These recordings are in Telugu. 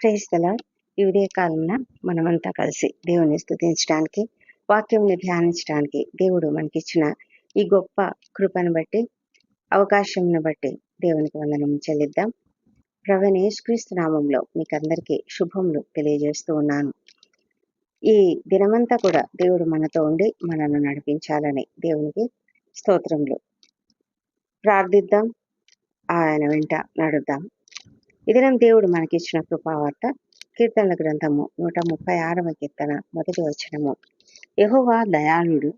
ప్రేస్తల ఈ ఉదయకాలంలో మనమంతా కలిసి దేవుని స్థుతించడానికి వాక్యంని ధ్యానించడానికి దేవుడు మనకిచ్చిన ఈ గొప్ప కృపను బట్టి అవకాశంను బట్టి దేవునికి వందనం చెల్లిద్దాం. ప్రవీణ యేసుక్రీస్తు నామంలో మీకు అందరికీ శుభములు తెలియజేస్తూ ఉన్నాను. ఈ దినమంతా కూడా దేవుడు మనతో ఉండి మనల్ని నడిపించాలని దేవునికి స్తోత్రములు. ప్రార్థిద్దాం. ఆయన వెంట నడుద్దాం. ఈ దినం దేవుడు మనకిచ్చిన కృపావార్త. కీర్తనల గ్రంథము నూట ముప్పై ఆరవ కీర్తన మొదటి వచనము. యహోవా దయాళుడు.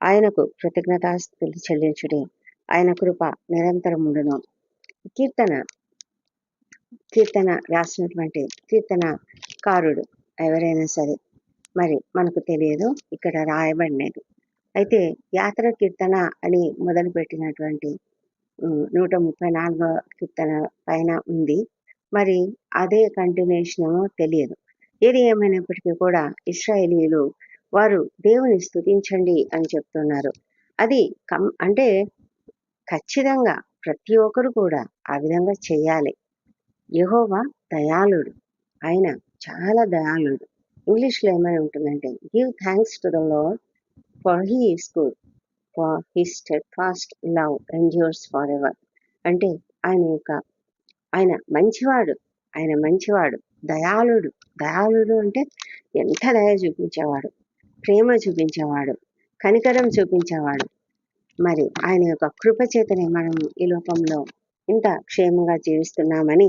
ఆయనకు కృతజ్ఞతాస్తులు చెల్లించుడి. ఆయన కృప నిరంతరముండును కీర్తన కీర్తన రాసినటువంటి కీర్తనకారుడు ఎవరైనా సరే మరి మనకు తెలియదు ఇక్కడ రాయబడినది. అయితే యాత్ర కీర్తన అని మొదలుపెట్టినటువంటి నూట ముప్పై నాలుగో కీర్తన పైన ఉంది. మరి అదే కంటిన్యూషన్ ఏమో తెలియదు. ఏది ఏమైనప్పటికీ కూడా ఇస్రాయేలీలు వారు దేవుని స్థుతించండి అని చెప్తున్నారు. అది కం అంటే ఖచ్చితంగా ప్రతి ఒక్కరు కూడా ఆ విధంగా చేయాలి. యెహోవా దయాళుడు. ఆయన చాలా దయాళుడు. ఇంగ్లీష్లో ఏమైనా ఉంటుందంటే give thanks to the lord for he is good for steadfast love endures forever అంటే ఆయన యొక్క ఆయన మంచివాడు ఆయన మంచివాడు దయాళుడు. దయాళుడు అంటే ఎంత దయ చూపించేవాడు ప్రేమ చూపించేవాడు కనికరం చూపించేవాడు. మరి ఆయన యొక్క కృప చేతనే మనం ఈ లోకంలో ఇంత క్షేమంగా జీవిస్తున్నామని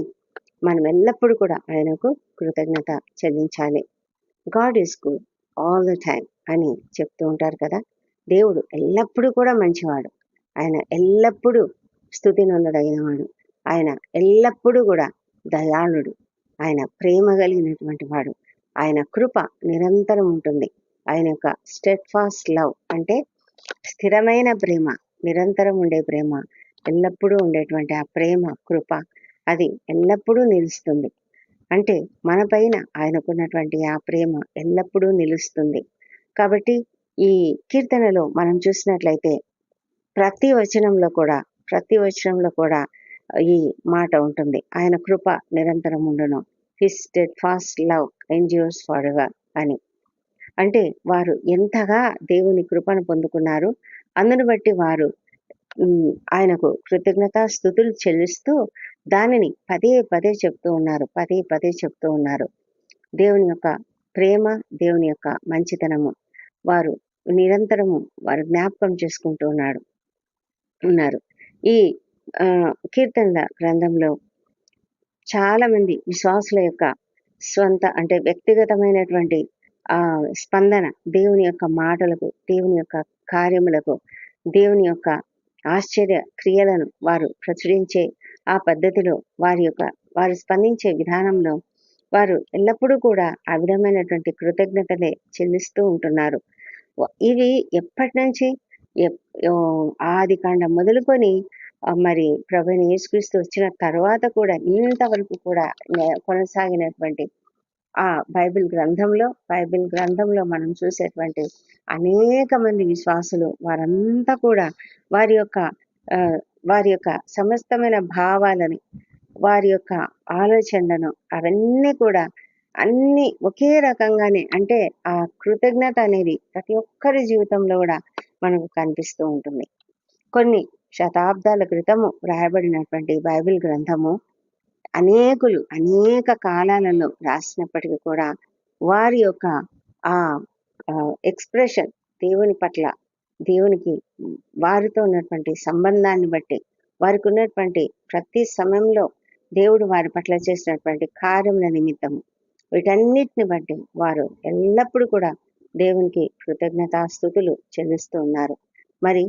మనం ఎల్లప్పుడూ కూడా ఆయనకు కృతజ్ఞత చెల్లించాలి. God is good all the time అని చెప్తూ ఉంటారు కదా దేవుడు ఎల్లప్పుడూ కూడా మంచివాడు. ఆయన ఎల్లప్పుడూ స్థుతి నొందదగినవాడు ఆయన ఎల్లప్పుడూ కూడా దయాళుడు. ఆయన ప్రేమ కలిగినటువంటి వాడు. ఆయన కృప నిరంతరం ఉంటుంది. ఆయన యొక్క స్టెడ్ ఫాస్ట్ లవ్ అంటే స్థిరమైన ప్రేమ నిరంతరం ఉండే ప్రేమ ఎల్లప్పుడూ ఉండేటువంటి ఆ ప్రేమ కృప అది ఎల్లప్పుడూ నిలుస్తుంది. అంటే మన పైన ఆయనకున్నటువంటి ఆ ప్రేమ ఎల్లప్పుడూ నిలుస్తుంది. కాబట్టి ఈ కీర్తనలో మనం చూసినట్లయితే ప్రతి వచనంలో కూడా ప్రతి వచనంలో కూడా ఈ మాట ఉంటుంది. ఆయన కృప నిరంతరం ఉండును. His steadfast love endures forever అని. అంటే వారు ఎంతగా దేవుని కృపను పొందుకున్నారు అందును బట్టి వారు ఆయనకు కృతజ్ఞత స్థుతులు చెల్లిస్తూ దానిని పదే పదే చెప్తూ ఉన్నారు. పదే పదే చెప్తూ ఉన్నారు. దేవుని యొక్క ప్రేమ దేవుని యొక్క మంచితనము వారు నిరంతరము వారు జ్ఞాపకం చేసుకుంటూ ఉన్నాడు ఉన్నారు. ఈ కీర్తనల గ్రంథంలో చాలా మంది విశ్వాసుల యొక్క స్వంత అంటే వ్యక్తిగతమైనటువంటి ఆ స్పందన దేవుని యొక్క మాటలకు దేవుని యొక్క కార్యములకు దేవుని యొక్క ఆశ్చర్య క్రియలను వారు ప్రచురించే ఆ పద్ధతిలో వారి యొక్క వారు స్పందించే విధానంలో వారు ఎల్లప్పుడూ కూడా ఆ విధమైనటువంటి కృతజ్ఞతలే చెల్లిస్తూ ఉంటున్నారు. ఇవి ఎప్పటి నుంచి ఆది కాండం మొదలుకొని మరి ప్రభు యేసుక్రీస్తు వచ్చిన తర్వాత కూడా ఇంతవరకు కూడా కొనసాగినటువంటి ఆ బైబిల్ గ్రంథంలో బైబిల్ గ్రంథంలో మనం చూసేటువంటి అనేక మంది విశ్వాసులు వారంతా కూడా వారి యొక్క వారి యొక్క సమస్తమైన భావాలని వారి యొక్క ఆలోచనలను అవన్నీ కూడా అన్ని ఒకే రకంగానే అంటే ఆ కృతజ్ఞత అనేది ప్రతి ఒక్కరి జీవితంలో కూడా మనకు కనిపిస్తూ ఉంటుంది. కొన్ని శతాబ్దాల క్రితము వ్రాయబడినటువంటి బైబిల్ గ్రంథము అనేకులు అనేక కాలాలలో రాసినప్పటికీ కూడా వారి యొక్క ఆ ఎక్స్ప్రెషన్ దేవుని పట్ల దేవునికి వారితో ఉన్నటువంటి సంబంధాన్ని బట్టి వారికి ఉన్నటువంటి ప్రతి సమయంలో దేవుడు వారి పట్ల చేసినటువంటి కార్యముల నిమిత్తము. వీటన్నిటిని బట్టి వారు ఎల్లప్పుడూ కూడా దేవునికి కృతజ్ఞతాస్థుతులు చెల్లిస్తూ ఉన్నారు. మరి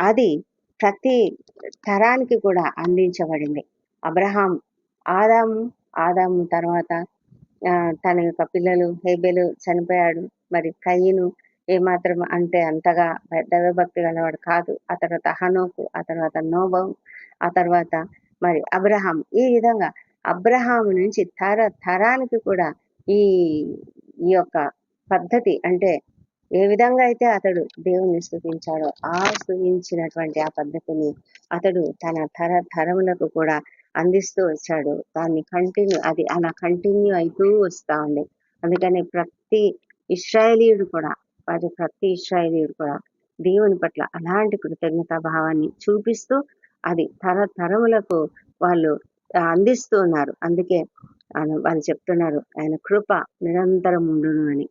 అది ప్రతి తరానికి కూడా అందించబడింది. అబ్రహాం ఆదాము ఆదాము తర్వాత తన యొక్క పిల్లలు హేబెలు చనిపోయాడు. మరి కయ్యను ఏమాత్రం అంటే అంతగా దైవభక్తి గలవాడు కాదు. ఆ తర్వాత హనోకు ఆ తర్వాత నోబం ఆ తర్వాత మరి అబ్రహాం. ఈ విధంగా అబ్రహాం నుంచి తర తరానికి కూడా ఈ ఈ యొక్క పద్ధతి అంటే ఏ విధంగా అయితే అతడు దేవుని స్థుతించాడో ఆ స్థుతించినటువంటి ఆ పద్ధతిని అతడు తన తర తరములకు కూడా అందిస్తూ వచ్చాడు. దాన్ని కంటిన్యూ అది అలా కంటిన్యూ అవుతూ వస్తా ఉంది. అందుకని ప్రతి ఇస్రాయేలీయుడు కూడా వారి ప్రతి ఇస్రాయేలీయుడు కూడా దేవుని పట్ల అలాంటి కృతజ్ఞతా భావాన్ని చూపిస్తూ అది తరతరములకు వాళ్ళు అందిస్తూ ఉన్నారు. అందుకే వాళ్ళు చెప్తున్నారు ఆయన కృప నిరంతరం ఉండును అని.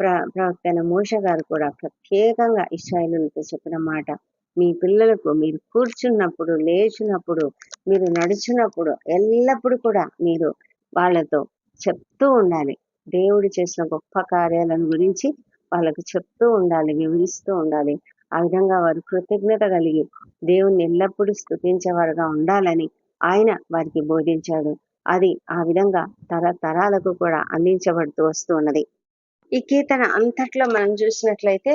ప్ర ప్రవక్త మోష గారు కూడా ప్రత్యేకంగా ఇస్రాయలులతో చెప్పిన మాట. మీ పిల్లలకు మీరు కూర్చున్నప్పుడు లేచినప్పుడు మీరు నడుచున్నప్పుడు ఎల్లప్పుడూ కూడా మీరు వాళ్ళతో చెప్తూ ఉండాలి. దేవుడు చేసిన గొప్ప కార్యాలను గురించి వాళ్ళకు చెప్తూ ఉండాలి వివరిస్తూ ఉండాలి. ఆ విధంగా వారు కృతజ్ఞత కలిగి దేవుణ్ణి ఎల్లప్పుడూ స్థుతించేవారుగా ఉండాలని ఆయన వారికి బోధించాడు. అది ఆ విధంగా తరతరాలకు కూడా అందించబడుతూ వస్తూ ఉన్నది. ఈ కీర్తన అంతట్లో మనం చూసినట్లయితే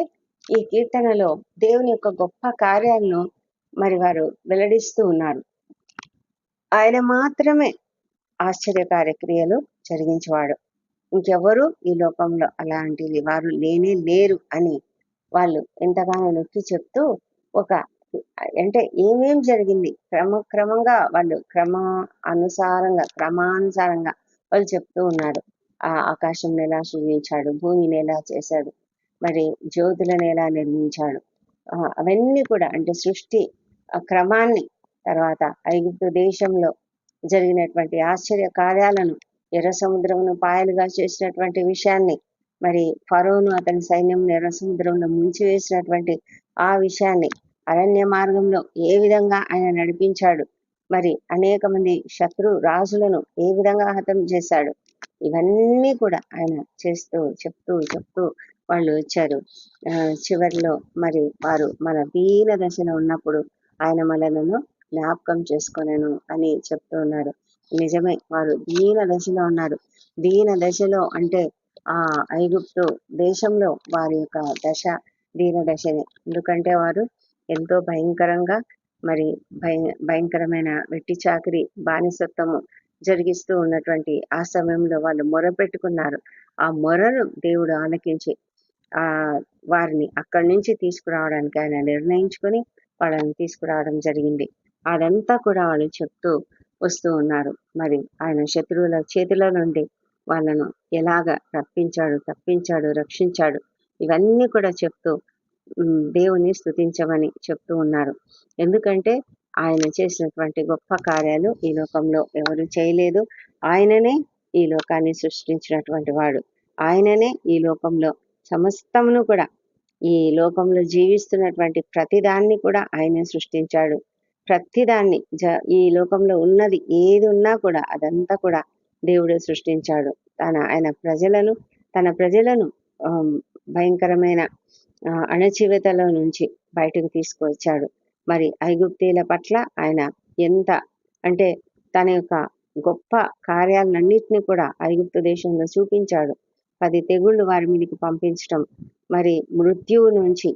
ఈ కీర్తనలో దేవుని యొక్క గొప్ప కార్యాలను మరి వారు వెల్లడిస్తూ ఉన్నారు. ఆయన మాత్రమే ఆశ్చర్య కార్యక్రియలు జరిగించేవాడు. ఇంకెవరు ఈ లోకంలో అలాంటివి వారు లేనే లేరు అని వాళ్ళు ఎంతగానో నొక్కి చెప్తూ ఒక అంటే ఏమేం జరిగింది? క్రమక్రమంగా వాళ్ళు క్రమ అనుసారంగా క్రమానుసారంగా వాళ్ళు చెప్తూ ఉన్నారు. ఆకాశం ఎలా సృజించాడు? భూమిని ఎలా చేశాడు? మరి జ్యోతులను ఎలా నిర్మించాడు? అవన్నీ కూడా అంటే సృష్టి క్రమాన్ని తర్వాత ఐగుప్తు దేశంలో జరిగినటువంటి ఆశ్చర్య కార్యాలను ఎర్ర సముద్రమును పాయలుగా చేసినటువంటి విషయాన్ని మరి ఫరోను అతని సైన్యం ఎర్ర సముద్రంలో ముంచి వేసినటువంటి ఆ విషయాన్ని అరణ్య మార్గంలో ఏ విధంగా ఆయన నడిపించాడు? మరి అనేక మంది శత్రు రాజులను ఏ విధంగా హతం చేశాడు? ఇవన్నీ కూడా ఆయన చేస్తూ చెప్తూ చెప్తూ వాళ్ళు వచ్చారు. చివరిలో మరి వారు మన దీన దశలో ఉన్నప్పుడు ఆయన మనలను జ్ఞాపకం చేసుకొనను అని చెప్తూ ఉన్నారు. నిజమే వారు దీన దశలో ఉన్నారు. దీన దశలో అంటే ఆ ఐగుప్తు దేశంలో వారి యొక్క దశ దీన దశనే. ఎందుకంటే వారు ఎంతో భయంకరంగా మరి భయ భయంకరమైన వెట్టి చాకరి బానిసత్వము జరిగిస్తూ ఉన్నటువంటి ఆ సమయంలో వాళ్ళు మొర పెట్టుకున్నారు ఆ మొరను దేవుడు ఆలకించి ఆ వారిని అక్కడి నుంచి తీసుకురావడానికి ఆయన నిర్ణయించుకొని వాళ్ళని తీసుకురావడం జరిగింది. అదంతా కూడా వాళ్ళు చెప్తూ వస్తూ ఉన్నారు. మరి ఆయన శత్రువుల చేతిలో నుండి వాళ్ళను ఎలాగ రప్పించాడు తప్పించాడు రక్షించాడు ఇవన్నీ కూడా చెప్తూ దేవుని స్థుతించమని చెప్తూ ఉన్నారు. ఎందుకంటే ఆయన చేసినటువంటి గొప్ప కార్యాలు ఈ లోకంలో ఎవరు చేయలేదు. ఆయననే ఈ లోకాన్ని సృష్టించినటువంటి వాడు. ఆయననే ఈ లోకంలో సమస్తమును కూడా ఈ లోకంలో జీవిస్తున్నటువంటి ప్రతిదాన్ని కూడా ఆయనే సృష్టించాడు. ప్రతిదాన్ని జ ఈ లోకంలో ఉన్నది ఏది ఉన్నా కూడా అదంతా కూడా దేవుడే సృష్టించాడు. తన ఆయన ప్రజలను తన ప్రజలను భయంకరమైన అణచివేతలో నుంచి బయటకు తీసుకువచ్చాడు మరి ఐగుప్తీల పట్ల ఆయన ఎంత అంటే తన యొక్క గొప్ప కార్యాలన్నింటినీ కూడా ఐగుప్తు దేశంలో చూపించాడు. పది తెగుళ్ళు వారి మీదకి పంపించడం మరి మృత్యువు నుంచి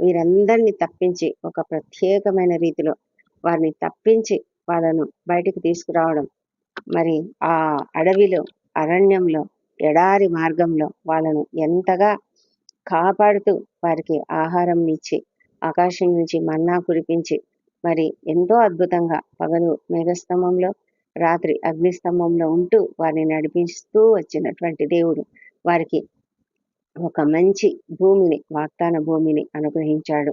వీరందరినీ తప్పించి ఒక ప్రత్యేకమైన రీతిలో వారిని తప్పించి వాళ్ళను బయటకు తీసుకురావడం మరి ఆ అడవిలో అరణ్యంలో ఎడారి మార్గంలో వాళ్ళను ఎంతగా కాపాడుతూ వారికి ఆహారం ఇచ్చి ఆకాశం నుంచి మన్నా కురిపించి మరి ఎంతో అద్భుతంగా పగలు మేఘస్తంభంలో రాత్రి అగ్నిస్తంభంలో ఉంటూ వారిని నడిపిస్తూ వచ్చినటువంటి దేవుడు వారికి ఒక మంచి భూమిని వాగ్దాన భూమిని అనుగ్రహించాడు.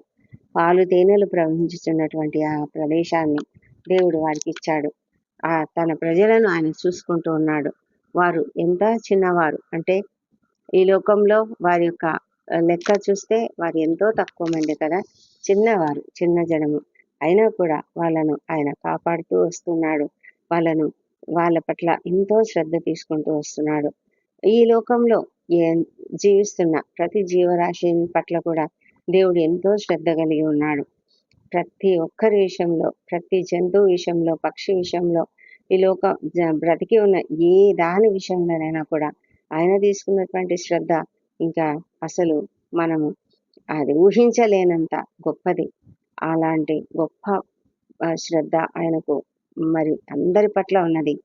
పాలు తేనెలు ప్రవహించుతున్నటువంటి ఆ ప్రదేశాన్ని దేవుడు వారికి ఇచ్చాడు. ఆ తన ప్రజలను ఆయన చూసుకుంటూ ఉన్నాడు. వారు ఎంత చిన్నవారు అంటే ఈ లోకంలో వారి యొక్క లెక్క చూస్తే వారు ఎంతో తక్కువ మంది కదా. చిన్నవారు చిన్న జనము. అయినా కూడా వాళ్ళను ఆయన కాపాడుతూ వస్తున్నాడు. వాళ్ళను వాళ్ళ పట్ల ఎంతో శ్రద్ధ తీసుకుంటూ వస్తున్నాడు. ఈ లోకంలో జీవిస్తున్న ప్రతి జీవరాశి పట్ల కూడా దేవుడు ఎంతో శ్రద్ధ కలిగి ఉన్నాడు. ప్రతి ఒక్కరి విషయంలో ప్రతి జంతువు విషయంలో పక్షి విషయంలో ఈ లోక బ్రతికి ఉన్న ఏ దాని విషయంలోనైనా కూడా ఆయన తీసుకున్నటువంటి శ్రద్ధ ఇంకా అసలు మనము అది ఊహించలేనంత గొప్పది. అలాంటి గొప్ప శ్రద్ధ ఆయనకు మరి అందరి పట్ల ఉన్నది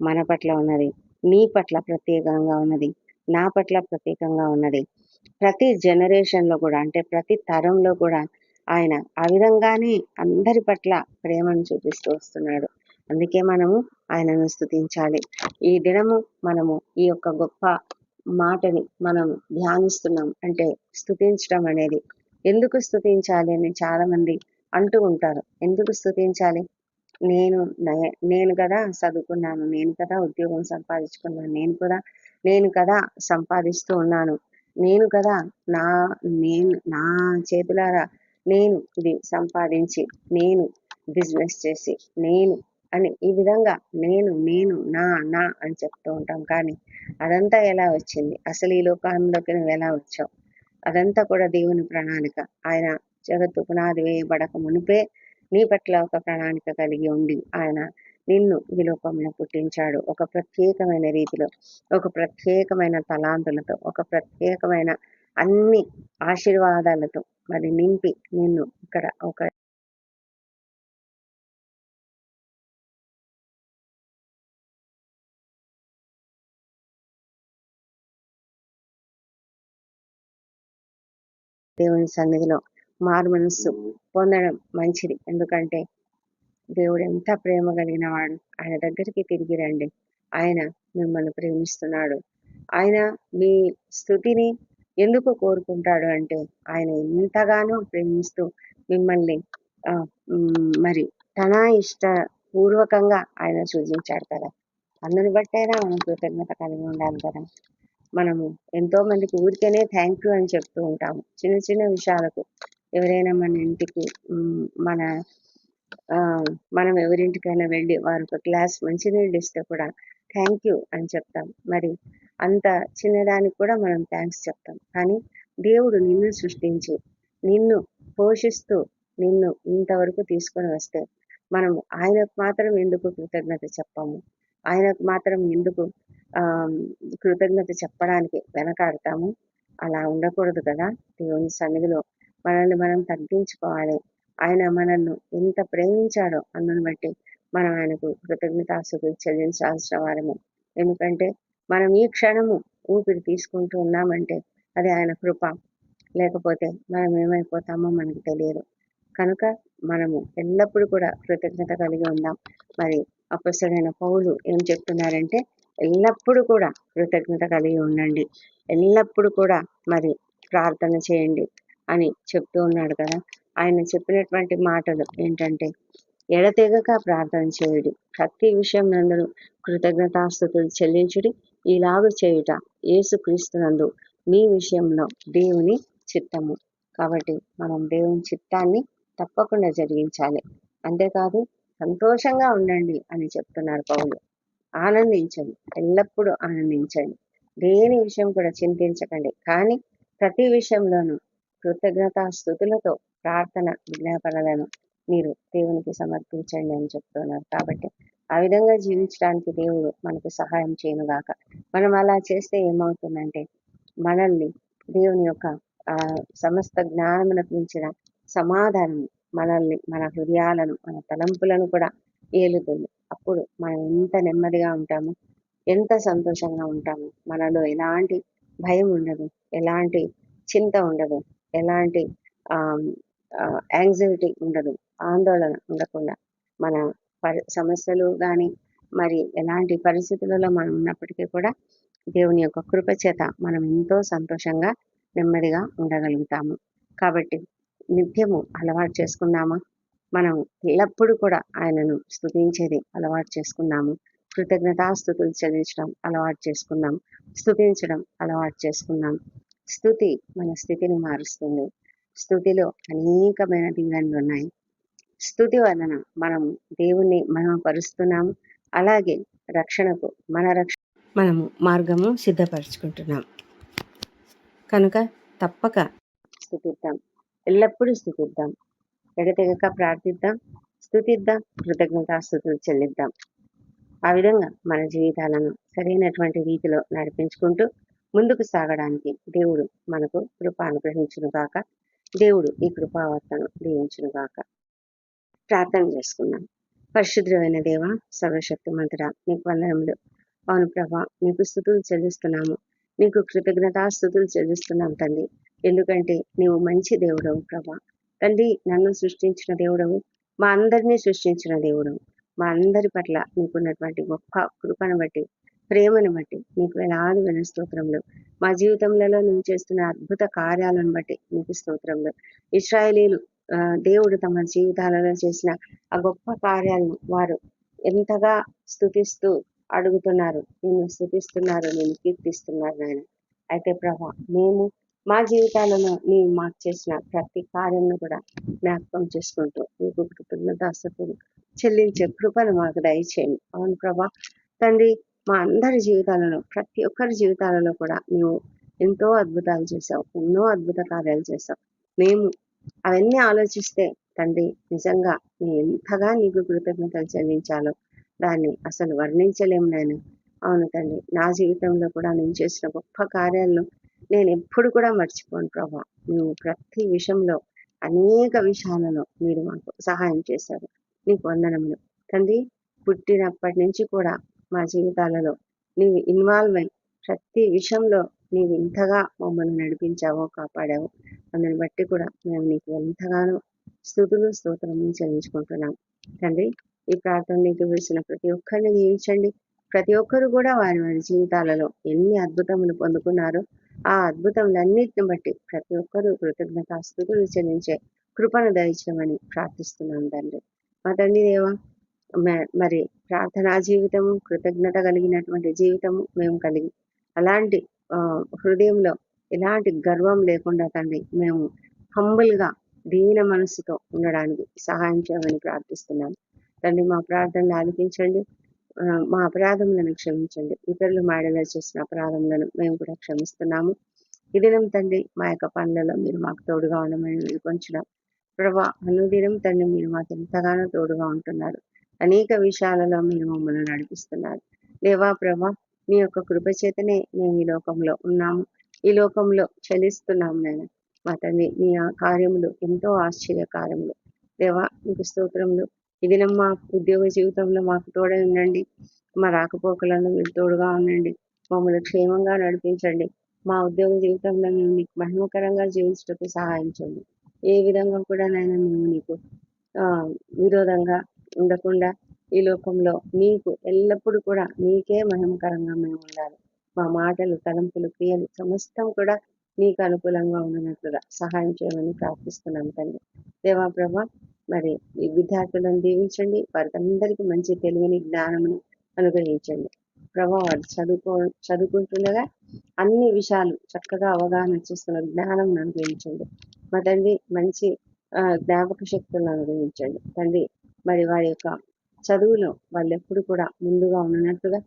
మన పట్ల ఉన్నది నీ పట్ల ప్రత్యేకంగా ఉన్నది నా పట్ల ప్రత్యేకంగా ఉన్నది. ప్రతి జనరేషన్లో కూడా అంటే ప్రతి తరంలో కూడా ఆయన ఆ విధంగానే అందరి పట్ల ప్రేమను చూపిస్తూ వస్తున్నాడు. అందుకే మనము ఆయనను స్థుతించాలి ఈ దినము మనము ఈ యొక్క గొప్ప మాటని మనం ధ్యానిస్తున్నాం అంటే స్థుతించడం అనేది. ఎందుకు స్థుతించాలి అని చాలా మంది అంటూ ఉంటారు. ఎందుకు స్థుతించాలి నేను నేను కదా చదువుకున్నాను నేను కదా ఉద్యోగం సంపాదించుకున్నాను నేను కూడా నేను కదా సంపాదిస్తూ ఉన్నాను నేను కదా నా నేను నా చేతులారా నేను ఇది సంపాదించి నేను బిజినెస్ చేసి నేను అని ఈ విధంగా నేను నేను నా నా అని చెప్తూ ఉంటాం. కానీ అదంతా ఎలా వచ్చింది? అసలు ఈ లోకంలోకి నువ్వు ఎలా వచ్చావు? అదంతా కూడా దేవుని ప్రణాళిక. ఆయన జగత్తు పునాది వేయబడక మునిపే నీ పట్ల ఒక ప్రణాళిక కలిగి ఉండి ఆయన నిన్ను ఈ లోకంలో పుట్టించాడు. ఒక ప్రత్యేకమైన రీతిలో ఒక ప్రత్యేకమైన తలాంతులతో ఒక ప్రత్యేకమైన అన్ని ఆశీర్వాదాలతో మరి నింపి నిన్ను ఇక్కడ ఒక దేవుని సన్నిధిలో మారు మనస్సు పొందడం మంచిది. ఎందుకంటే దేవుడు ఎంత ప్రేమ కలిగిన వాడు ఆయన దగ్గరికి తిరిగి రండి. ఆయన మిమ్మల్ని ప్రేమిస్తున్నాడు. ఆయన మీ స్థుతిని ఎందుకు కోరుకుంటాడు అంటే ఆయన ఎంతగానో ప్రేమిస్తూ మిమ్మల్ని మరి తన ఇష్ట పూర్వకంగా ఆయన సూచించాడు కదా. అందుని బట్టైనా మనం కృతజ్ఞత కలిగి ఉండాలి కదా. మనము ఎంతో మందికి ఊరికేనే థ్యాంక్ యూ అని చెప్తూ ఉంటాము. చిన్న చిన్న విషయాలకు ఎవరైనా మన ఇంటికి మన మనం ఎవరింటికైనా వెళ్ళి వారు ఒక గ్లాస్ మంచినీళ్ళు ఇస్తే కూడా థ్యాంక్ యూ అని చెప్తాం మరి అంత చిన్నదానికి కూడా మనం థ్యాంక్స్ చెప్తాం కానీ దేవుడు నిన్ను సృష్టించి నిన్ను పోషిస్తూ నిన్ను ఇంతవరకు తీసుకొని వస్తే మనము ఆయనకు మాత్రం ఎందుకు కృతజ్ఞత చెప్పాము? ఆయనకు మాత్రం ఎందుకు కృతజ్ఞత చెప్పడానికి వెనకాడతాము. అలా ఉండకూడదు కదా దేవుని సన్నిధిలో. మనల్ని మనం తగ్గించుకోవాలి. ఆయన మనల్ని ఎంత ప్రేమించాడో అందుని బట్టి మనం ఆయనకు కృతజ్ఞతాసులు చెల్లించాల్సిన వారము. ఎందుకంటే మనం ఈ క్షణము ఊపిరి తీసుకుంటూ ఉన్నామంటే అది ఆయన కృప. లేకపోతే మనం ఏమైపోతామో మనకు తెలియదు. కనుక మనము ఎల్లప్పుడూ కూడా కృతజ్ఞత కలిగి ఉందాం. మరి అపసడైన పౌలు ఏం చెప్తున్నారంటే ఎల్లప్పుడూ కూడా కృతజ్ఞత కలిగి ఉండండి. ఎల్లప్పుడూ కూడా మరి ప్రార్థన చేయండి అని చెప్తూ ఉన్నాడు కదా. ఆయన చెప్పినటువంటి మాటలు ఏంటంటే ఎడతెగక ప్రార్థన చేయుడి. ప్రతి విషయం నందు కృతజ్ఞతాస్థుతులు చెల్లించుడి. ఇలాగ చేయుట క్రీస్తునందు మీ విషయంలో దేవుని చిత్తము. కాబట్టి మనం దేవుని చిత్తాన్ని తప్పకుండా జరిగించాలి. అంతేకాదు సంతోషంగా ఉండండి అని చెప్తున్నారు పౌలు. ఆనందించండి. ఎల్లప్పుడూ ఆనందించండి. దేని విషయం కూడా చింతించకండి. కానీ ప్రతి విషయంలోనూ కృతజ్ఞతా స్థుతులతో ప్రార్థన విజ్ఞాపనలను మీరు దేవునికి సమర్పించండి అని చెప్తున్నారు. కాబట్టి ఆ విధంగా జీవించడానికి దేవుడు మనకు సహాయం చేయనుగాక. మనం అలా చేస్తే ఏమవుతుందంటే మనల్ని దేవుని యొక్క సమస్త జ్ఞానమునకు మించిన సమాధానం మనల్ని మన హృదయాలను మన తలంపులను కూడా ఏలుతుంది. అప్పుడు మనం ఎంత నెమ్మదిగా ఉంటాము ఎంత సంతోషంగా ఉంటాము మనలో ఎలాంటి భయం ఉండదు ఎలాంటి చింత ఉండదు ఎలాంటి యాంగ్జైటీ ఉండదు ఆందోళన ఉండకుండా మన పరి సమస్యలు కానీ మరి ఎలాంటి పరిస్థితులలో మనం ఉన్నప్పటికీ కూడా దేవుని యొక్క కృప చేత మనం ఎంతో సంతోషంగా నెమ్మదిగా ఉండగలుగుతాము. కాబట్టి నిత్యము అలవాటు చేసుకున్నామా మనం ఎల్లప్పుడూ కూడా ఆయనను స్థుతించేది అలవాటు చేసుకున్నాము. కృతజ్ఞతాస్థుతులు చెల్లించడం అలవాటు చేసుకున్నాం. స్థుతించడం అలవాటు చేసుకున్నాం. స్థుతి మన స్థితిని మారుస్తుంది. స్థుతిలో అనేకమైన దీవెనలు ఉన్నాయి. స్థుతి వలన మనం దేవుణ్ణి మహిమపరుస్తున్నాము. అలాగే రక్షణకు మన రక్ష మనము మార్గము సిద్ధపరచుకుంటున్నాం. కనుక తప్పక స్థుతిద్దాం ఎల్లప్పుడూ స్థుతిద్దాం ఎడతెగక ప్రార్థిద్దాం స్థుతిద్దాం కృతజ్ఞతాస్థుతులు చెల్లిద్దాం. ఆ విధంగా మన జీవితాలను సరైనటువంటి రీతిలో నడిపించుకుంటూ ముందుకు సాగడానికి దేవుడు మనకు కృప అనుగ్రహించును గాక. దేవుడు ఈ కృపావర్తను దీవించును గాక. ప్రార్థన చేసుకున్నాం పరిశుద్రమైన దేవ సర్వశక్తి మంత్ర నీకు వందనములు. అవును ప్రభా నీకు స్థుతులు చెల్లిస్తున్నాము. నీకు కృతజ్ఞతాస్థుతులు చెల్లిస్తున్నాం తండ్రి ఎందుకంటే నీవు మంచి దేవుడవు ప్రభా. తండ్రి నన్ను సృష్టించిన దేవుడవు. మా అందరినీ సృష్టించిన దేవుడవు. మా అందరి పట్ల నీకున్నటువంటి గొప్ప కృపను బట్టి ప్రేమను బట్టి నీకు వేలాది వేల స్తోత్రములు. మా జీవితంలో నువ్వు చేస్తున్న అద్భుత కార్యాలను బట్టి నీకు స్తోత్రములు. ఇస్రాయలీలు దేవుడు తమ జీవితాలలో చేసిన ఆ గొప్ప కార్యాలను వారు ఎంతగా స్థుతిస్తూ అడుగుతున్నారు. నేను స్థుతిస్తున్నారు నేను కీర్తిస్తున్నారు నాయన. అయితే ప్రభా మేము మా జీవితాలను నీవు మాకు చేసిన ప్రతి కార్యంను కూడా జ్ఞాపకం చేసుకుంటూ నీకు కృతజ్ఞతాస్తుతులు చెల్లించే కృపను మాకు దయచేయండి. అవును ప్రభా. తండ్రి మా అందరి జీవితాలలో ప్రతి ఒక్కరి జీవితాలలో కూడా నీవు ఎంతో అద్భుతాలు చేశావు ఎన్నో అద్భుత కార్యాలు చేశావు. మేము అవన్నీ ఆలోచిస్తే తండ్రి నిజంగా మేము ఎంతగా నీకు కృతజ్ఞతలు చెల్లించాలో దాన్ని అసలు వర్ణించలేము నేను అవును తండ్రి నా జీవితంలో కూడా నేను చేసిన గొప్ప కార్యాలను నేను ఎప్పుడు కూడా మర్చిపోను ప్రభా. నువ్వు ప్రతి విషయంలో అనేక విషయాలలో మీరు మాకు సహాయం చేశారు. నీకు వందనములు. తండ్రి పుట్టినప్పటి నుంచి కూడా మా జీవితాలలో నీవు ఇన్వాల్వ్ అయి ప్రతి విషయంలో నీవు ఇంతగా మమ్మల్ని నడిపించావో కాపాడావో. అందుని బట్టి కూడా మేము నీకు ఎంతగానో స్థుతులు స్తోత్రములు చెల్లించుకుంటున్నాం. తండ్రి ఈ ప్రార్థన నీకు వేసిన ప్రతి ఒక్కరిని జీవించండి ప్రతి ఒక్కరు కూడా వారి వారి జీవితాలలో ఎన్ని అద్భుతములు పొందుకున్నారో ఆ అద్భుతములన్నిటిని బట్టి ప్రతి ఒక్కరూ కృతజ్ఞతాస్తుతులు చెల్లించే కృపను దయచేయమని ప్రార్థిస్తున్నాం తండ్రి. మా తండ్రి దేవా మరి ప్రార్థనా జీవితము కృతజ్ఞత కలిగినటువంటి జీవితము మేము కలిగి అలాంటి హృదయంలో ఎలాంటి గర్వం లేకుండా తండ్రి మేము హంబుల్గా దీన మనసుతో ఉండడానికి సహాయం చేయమని ప్రార్థిస్తున్నాం. తండ్రి మా ప్రార్థనలు ఆలకించండి. మా అపరాధములను క్షమించండి. ఇతరులు మాడలో చేసిన అపరాధములను మేము కూడా క్షమిస్తున్నాము. ఈ దినం తండ్రి మా యొక్క పనులలో మీరు మాకు తోడుగా ఉండమని వేడుకొంచున్నాం ప్రభా అనుదినం తండ్రి మీరు మాకు ఎంతగానో తోడుగా ఉంటున్నారు. అనేక విషయాలలో మీరు మమ్మల్ని నడిపిస్తున్నారు. దేవా ప్రభా మీ యొక్క కృప చేతనే మేము ఈ లోకంలో ఉన్నాము. ఈ లోకంలో చలిస్తున్నాము నేను మా తండ్రి మీ ఆ కార్యములు ఎంతో ఆశ్చర్య కార్యములు దేవా మీకు స్తోత్రములు. దినం మా ఉద్యోగ జీవితంలో మాకు తోడై ఉండండి. మా రాకపోకలను మీరు తోడుగా ఉండండి. మమ్మల్ని క్షేమంగా నడిపించండి. మా ఉద్యోగ జీవితంలో మేము మీకు మహిమకరంగా జీవించటకు సహాయించండి ఏ విధంగా కూడా నైనా మేము నీకు విరోధంగా ఉండకుండా ఈ లోకంలో నీకు ఎల్లప్పుడూ కూడా నీకే మహిమకరంగా మేము ఉండాలి. మా మాటలు తలంపులు క్రియలు సమస్తం కూడా నీకు అనుకూలంగా ఉన్నట్లుగా సహాయం చేయమని ప్రార్థిస్తున్నాం తండ్రి. దేవా ప్రభ మరి ఈ విద్యార్థులను దీవించండి. వారికి అందరికీ మంచి తెలివిని జ్ఞానమును అనుగ్రహించండి. ప్రభా వారు చదువుకో చదువుకుంటుండగా అన్ని విషయాలు చక్కగా అవగాహన చేస్తున్న జ్ఞానం అనుగ్రహించండి. మా తండ్రి మంచి జ్ఞాపక శక్తులను అనుగ్రహించండి. తండ్రి మరి వారి యొక్క చదువులో వాళ్ళు ఎప్పుడు కూడా ముందుగా ఉన్నట్లుగా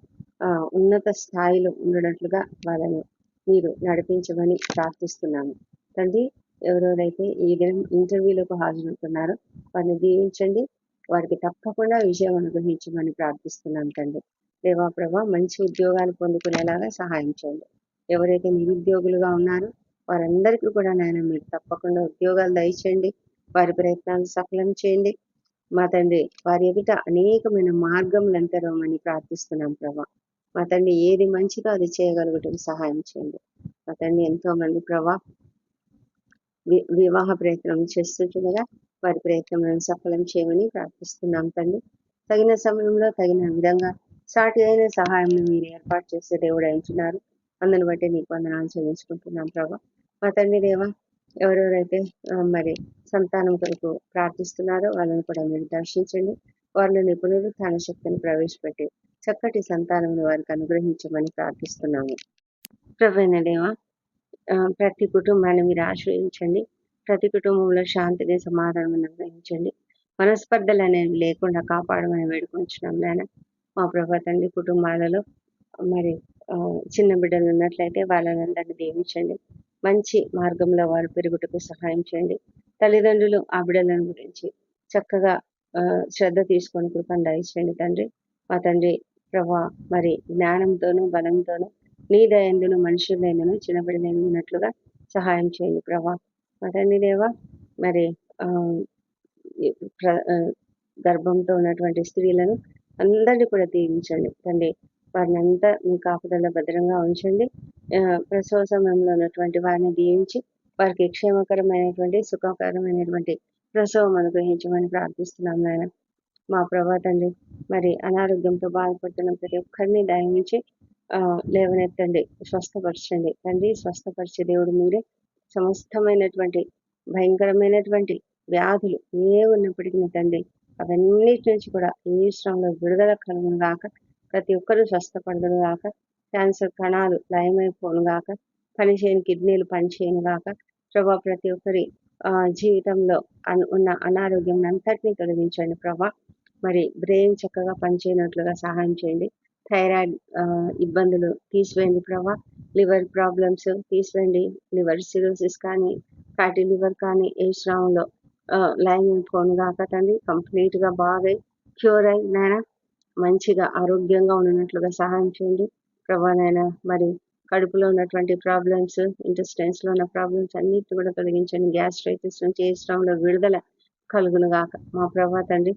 ఉన్నత స్థాయిలో ఉండనట్లుగా వాళ్ళని మీరు నడిపించమని ప్రార్థిస్తున్నాము. తండ్రి ఎవరెవరైతే ఈ దినం ఇంటర్వ్యూలకు హాజరవుతున్నారో వారిని దీవించండి. వారికి తప్పకుండా విజయం అనుగ్రహించమని ప్రార్థిస్తున్నాం తండ్రి. దేవా ప్రభా మంచి ఉద్యోగాలు పొందుకునేలాగా సహాయం చేయండి. ఎవరైతే నిరుద్యోగులుగా ఉన్నారో వారందరికీ కూడా నాయన మీరు తప్పకుండా ఉద్యోగాలు దయచేయండి. వారి ప్రయత్నాలు సఫలం చేయండి. మా తండ్రి వారి ఎదుట అనేకమైన మార్గములు తెరవమని ప్రార్థిస్తున్నాం ప్రభా. మా తండ్రి ఏది మంచిదో అది చేయగలుగుటకు సహాయం చేయండి. మా తండ్రి ఎంతో మంది ప్రభా వి- వివాహ ప్రయత్నం చేస్తుంటుండగా వారి ప్రయత్నం సఫలం చేయమని ప్రార్థిస్తున్నాం తండ్రి. తగిన సమయంలో తగిన విధంగా సాటి అయిన సహాయం మీరు ఏర్పాటు చేసే దేవుడు అంటున్నారు అందుని బట్టి నీకు వందనాలు చెల్లించుకుంటున్నాం ప్రభా. మా తండ్రి దేవ ఎవరెవరైతే మరి సంతానం కొరకు ప్రార్థిస్తున్నారో వాళ్ళని కూడా మీరు దర్శించండి. వారిలో నిపుణులు తన శక్తిని ప్రవేశపెట్టి చక్కటి సంతానం వారికి అనుగ్రహించమని ప్రార్థిస్తున్నాము. ప్రభైన దేవ ప్రతి కుటుంబాన్ని మీరు ఆశ్రయించండి. ప్రతి కుటుంబంలో శాంతిని సమాధానం అనుగ్రహించండి. మనస్పర్ధలు అనేవి లేకుండా కాపాడమని వేడుకుంటున్నాం నాయన. మా ప్రభా తండ్రి కుటుంబాలలో మరి చిన్న బిడ్డలు ఉన్నట్లయితే వాళ్ళని అందరినీ దీవించండి. మంచి మార్గంలో వారు పెరుగుటకు సహాయం చేయండి. తల్లిదండ్రులు ఆ బిడ్డలను గురించి చక్కగా శ్రద్ధ తీసుకొని కృపను దయచేయండి తండ్రి. మా తండ్రి ప్రభా మరి జ్ఞానంతోనూ బలంతోనూ నీ దయందును మనుషులైనను చిన్నబిడ్డలైన ఉన్నట్లుగా సహాయం చేయండి ప్రభా. మా దేవా మరి ప్ర- గర్భంతో ఉన్నటువంటి స్త్రీలను అందరినీ కూడా దీవించండి. తండ్రి వారిని అంతా మీ కాపుదల భద్రంగా ఉంచండి. ప్రసవ సమయంలో ఉన్నటువంటి వారిని దీవించి వారికి క్షేమకరమైనటువంటి సుఖకరమైనటువంటి ప్రసవం అనుగ్రహించమని ప్రార్థిస్తున్నాం నాయన. మా ప్రభా తండ్రి మరి అనారోగ్యంతో బాధపడుతున్న ప్రతి ఒక్కరిని దయమించి ఆ, లేవనెత్తండి స్వస్థపరచండి. తండ్రి స్వస్థపరిచే దేవుడు మీరే. సమస్తమైనటువంటి భయంకరమైనటువంటి వ్యాధులు ఏ ఉన్నప్పటికీ తండ్రి అవన్నిటి నుంచి కూడా ఈ శ్రమంలో విడుదల కలుగును గాక ప్రతి ఒక్కరూ స్వస్థపడదును గాక క్యాన్సర్ కణాలు లయమైపోను గాక పనిచేయని కిడ్నీలు పనిచేయను గాక ప్రభా ప్రతి ఒక్కరి ఆ, జీవితంలో ఉన్న అనారోగ్యం అంతటినీ తొలగించండి ప్రభా. మరి బ్రెయిన్ చక్కగా పనిచేయనట్లుగా సహాయం చేయండి. థైరాయిడ్ ఇబ్బందులు తీసివేయండి ప్రభా. లివర్ ప్రాబ్లమ్స్ తీసివేయండి. లివర్ సిరోసిస్ కానీ ఫ్యాటీ లివర్ కానీ ఏ శ్రావంలో లైన్ ఫోన్ కాకటండి కంప్లీట్గా బాగా క్యూర్ అయి నాయనా మంచిగా ఆరోగ్యంగా ఉన్నట్లుగా సహాయం చేయండి. ప్రభా నాయన మరి కడుపులో ఉన్నటువంటి ప్రాబ్లమ్స్ ఇంటెస్టైన్స్లో ఉన్న ప్రాబ్లమ్స్ అన్నిటి కూడా తొలగించండి. గ్యాస్ట్రైటిస్ నుంచి ఏ శ్రావంలో విడుదల కలుగును గాక. మా ప్రభా తండ్రి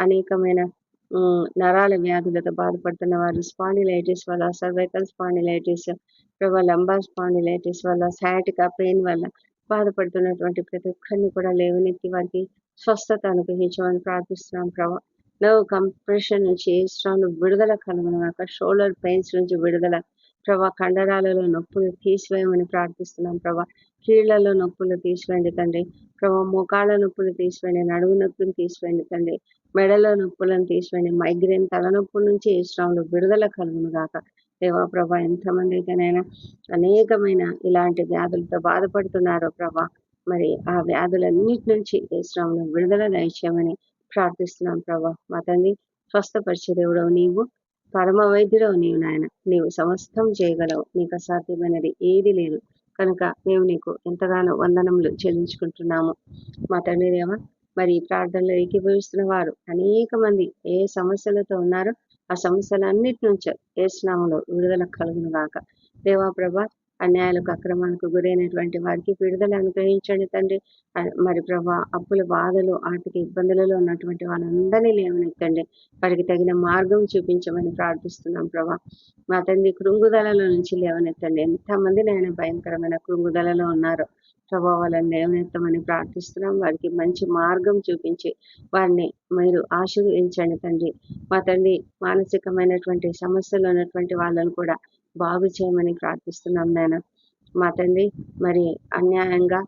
అనేకమైన నరాల వ్యాధులతో బాధపడుతున్న వారు స్పాండిలైటిస్ వల్ల సర్వైకల్ స్పాండిలైటిస్ ప్రభా లంబా స్పాండిలైటిస్ వల్ల సయాటికా పెయిన్ వల్ల బాధపడుతున్నటువంటి ప్రతి ఒక్కరిని కూడా లేవనెత్తి వారికి స్వస్థత అనుగ్రహించమని ప్రార్థిస్తున్నాం ప్రభా. నర్వ్ కంప్రెషన్ నుంచి స్ట్రాంగ్ విడుదల కలుగును గాక షోల్డర్ పెయిన్స్ నుంచి విడుదల ప్రభా కండరాలలో నొప్పులు తీసివేయమని ప్రార్థిస్తున్నాం ప్రభా. కీళ్ళలో నొప్పులు తీసివేయండి తండ్రి. ప్రభా మోకాళ్ళ నొప్పులు తీసివేయండి నడుము నొప్పులు తీసివేయండి తండ్రి. మెడలో నొప్పులను తీసివేయండి మైగ్రేన్ తలనొప్పుల నుంచి ఏ విడుదల కలుగును గాక. దేవా ప్రభా ఎంతమంది అయితేనైనా అనేకమైన ఇలాంటి వ్యాధులతో బాధపడుతున్నారో ప్రభా. మరి ఆ వ్యాధులన్నిటి నుంచి ఏ విడుదల దయచేయమని ప్రార్థిస్తున్నాం ప్రభా. మా తండ్రి స్వస్థపరిచే దేవుడవు నీవు. పరమ వైద్యుడవు నీవు నాయన. నీవు సమస్తం చేయగలవు. నీకు అసాధ్యమైనది ఏది లేదు. కనుక మేము నీకు ఎంతగానో వందనములు చెల్లించుకుంటున్నాము. మా తండ్రి దేవ మరి ప్రార్థనలో ఏకీభవిస్తున్న వారు అనేక మంది ఏ సమస్యలతో ఉన్నారో ఆ సమస్యలన్నిటి నుంచి ఏ స్నామంలో విడుదల కలుగును గాక. దేవా ప్రభా అన్యాయాలకు అక్రమాలకు గురైనటువంటి వారికి విడుదల అనుగ్రహించండి తండ్రి. మరి ప్రభా అప్పుల బాధలు ఆర్థిక ఇబ్బందులలో ఉన్నటువంటి వాళ్ళందరినీ లేవనెత్తండి. వారికి తగిన మార్గం చూపించమని ప్రార్థిస్తున్నాం ప్రభా. మా తండ్రి కృంగుదలలో నుంచి లేవనెత్తండి. ఎంతమంది నేను భయంకరమైన కృంగుదలలో ఉన్నారు ప్రభా వాళ్ళని లేవనెత్తమని ప్రార్థిస్తున్నాం. వారికి మంచి మార్గం చూపించి వారిని మీరు ఆశీర్వదించండి తండ్రి. మా తండ్రి మానసికమైనటువంటి సమస్యలు ఉన్నటువంటి వాళ్ళను కూడా బాగు చేయమని ప్రార్థిస్తున్నాం నాయన. మా తండ్రి మరి అన్యాయంగా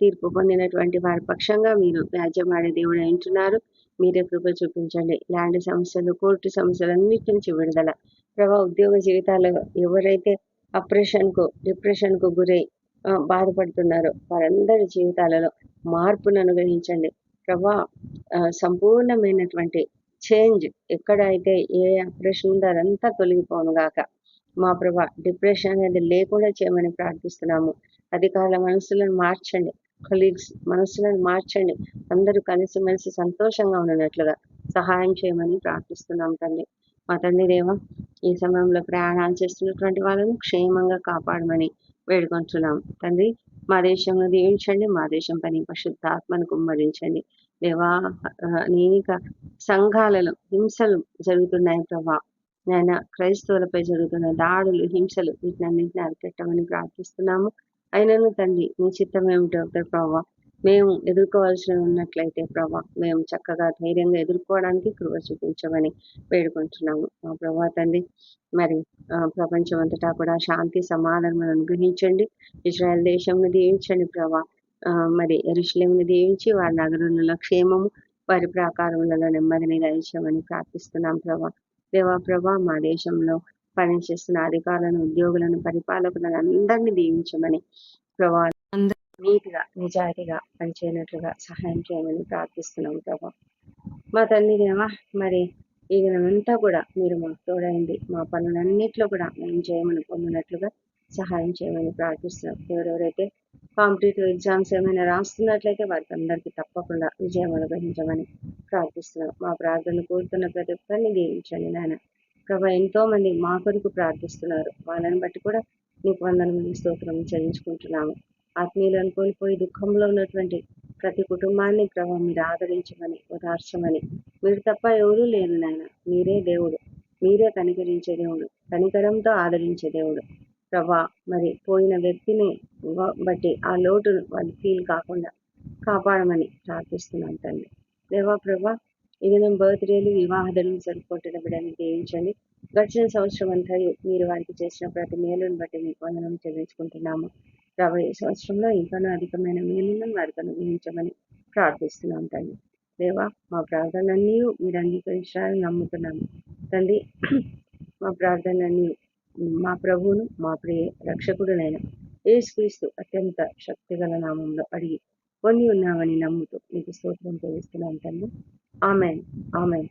తీర్పు పొందినటువంటి వారి పక్షంగా మీరు వ్యాజ్యమాడే దేవుడు అంటున్నారు మీరే కృప చూపించండి. ల్యాండ్ సమస్యలు కోర్టు సమస్యలు అన్నిటి నుంచి విడుదల. ప్రభా ఉద్యోగ జీవితాల్లో ఎవరైతే అప్రెషన్కు డిప్రెషన్కు గురై బాధపడుతున్నారో వారందరి జీవితాలలో మార్పును అనుగ్రహించండి. ప్రభా సంపూర్ణమైనటువంటి చేంజ్ ఎక్కడైతే ఏ అప్రెషన్ ఉందో అదంతా తొలగిపోను గాక. మా ప్రభా డిప్రెషన్ అనేది లేకుండా చేయమని ప్రార్థిస్తున్నాము. అధికారుల మనసులను మార్చండి. కొలీగ్స్ మనసులను మార్చండి. అందరూ కలిసి మెలిసి సంతోషంగా ఉన్నట్లుగా సహాయం చేయమని ప్రార్థిస్తున్నాం తండ్రి మా తండ్రి దేవ ఈ సమయంలో ప్రయాణాలు చేస్తున్నటువంటి వాళ్ళను క్షేమంగా కాపాడమని వేడుకొంటున్నాం తండ్రి మా దేశంలో దీవించండి. మా దేశం పని పరిశుద్ధ కుమ్మరించండి. దేవా అనేక సంఘాలలో హింసలు జరుగుతున్నాయి ప్రభా. నాయన క్రైస్తవులపై జరుగుతున్న దాడులు హింసలు వీటినన్నింటినీ అరికట్టమని ప్రార్థిస్తున్నాము. అయినను తండ్రి మీ చిత్తం ఏమిటో ప్రభావ మేము ఎదుర్కోవాల్సి ఉన్నట్లయితే ప్రభా మేము చక్కగా ధైర్యంగా ఎదుర్కోవడానికి కృప చూపించమని వేడుకుంటున్నాము. మా ప్రభా తండ్రి మరి ప్రపంచం అంతటా కూడా శాంతి సమాధానం అనుగ్రహించండి. ఇజ్రాయెల్ దేశంను దీవించండి ప్రభా మరి ఎరుషులేమును దీవించి వారి నగరంలో క్షేమము వారి ప్రాకారములలో నెమ్మదిని దయచేయమని ప్రార్థిస్తున్నాం ప్రభా దేవా ప్రభా మా దేశంలో పనిచేస్తున్న అధికారులను ఉద్యోగులను పరిపాలకులను అందరినీ దీవించమని ప్రభా నీటిగా నిజాయితీగా పనిచేయనట్లుగా సహాయం చేయమని ప్రార్థిస్తున్నాం ప్రభా. మా తల్లి దేవా మరి ఈ దినమంతా కూడా మీరు మాకు తోడైంది మా పనులన్నిట్లో కూడా మేము చేయమని పొందినట్లుగా సహాయం చేయమని ప్రార్థిస్తున్నాం ఎవరెవరైతే కాంపిటేటివ్ ఎగ్జామ్స్ ఏమైనా రాస్తున్నట్లయితే వారికి అందరికీ తప్పకుండా విజయం అనుగ్రహించమని ప్రార్థిస్తున్నాం. మా ప్రార్థనలు కోరుతున్న ప్రతి ఒక్కరిని దీవించండి నాయన. ప్రభా ఎంతో మంది మా కొరకు ప్రార్థిస్తున్నారు. వాళ్ళని బట్టి కూడా నీకు వందనములు స్తోత్రం చెల్లించుకుంటున్నాము. ఆత్మీయులను కోల్పోయి దుఃఖంలో ఉన్నటువంటి ప్రతి కుటుంబాన్ని ప్రభావ మీరు ఆదరించమని ఉదార్చమని మీరు తప్ప ఎవరూ లేరు నాయన. మీరే దేవుడు. మీరే కనికరించే దేవుడు. కనికరంతో ఆదరించే దేవుడు. ప్రభా మరి పోయిన వ్యక్తిని బట్టి ఆ లోటును వాళ్ళు ఫీల్ కాకుండా కాపాడమని ప్రార్థిస్తున్నాం తండ్రి. దేవా ప్రభా ఇది మేము బర్త్డేలు వివాహాలను జరుపుకుంటున్న బిడ్డని దీవించండి గడిచిన సంవత్సరం అంతా మీరు వారికి చేసిన ప్రతి మేలును బట్టి మీకు వందనం చెల్లించుకుంటున్నాము. రాబోయే సంవత్సరంలో ఇంకా అధికమైన మేలులను వారికి అనుగ్రహించమని ప్రార్థిస్తున్నాం తండ్రి. దేవా మా ప్రార్థనలన్నీ మీరు అంగీకరించాలని నమ్ముతున్నాము. తండ్రి మా ప్రార్థనలన్నీ మా ప్రభువును మా ప్రియ రక్షకుడునైన ఏసుక్రీస్తు అత్యంత శక్తిగల నామంలో అడిగి పొంది ఉన్నామని నమ్ముతూ మీకు స్తోత్రం తెలుస్తున్నాం తండ్రి. ఆమెన్. ఆమెన్.